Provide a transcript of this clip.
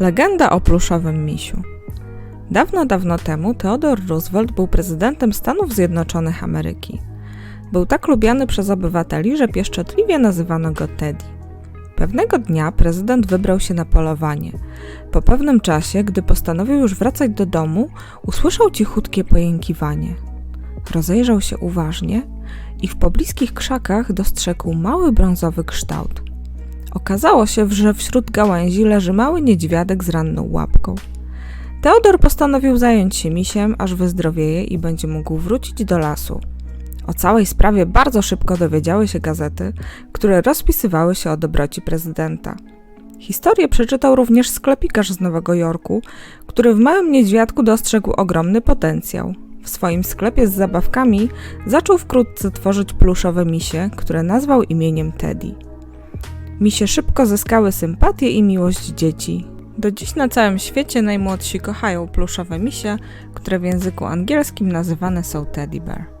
Legenda o pluszowym misiu. Dawno, dawno temu Theodore Roosevelt był prezydentem Stanów Zjednoczonych Ameryki. Był tak lubiany przez obywateli, że pieszczotliwie nazywano go Teddy. Pewnego dnia prezydent wybrał się na polowanie. Po pewnym czasie, gdy postanowił już wracać do domu, usłyszał cichutkie pojękiwanie. Rozejrzał się uważnie i w pobliskich krzakach dostrzegł mały brązowy kształt. Okazało się, że wśród gałęzi leży mały niedźwiadek z ranną łapką. Teodor postanowił zająć się misiem, aż wyzdrowieje i będzie mógł wrócić do lasu. O całej sprawie bardzo szybko dowiedziały się gazety, które rozpisywały się o dobroci prezydenta. Historię przeczytał również sklepikarz z Nowego Jorku, który w małym niedźwiadku dostrzegł ogromny potencjał. W swoim sklepie z zabawkami zaczął wkrótce tworzyć pluszowe misie, które nazwał imieniem Teddy. Misie szybko zyskały sympatię i miłość dzieci. Do dziś na całym świecie najmłodsi kochają pluszowe misie, które w języku angielskim nazywane są teddy bear.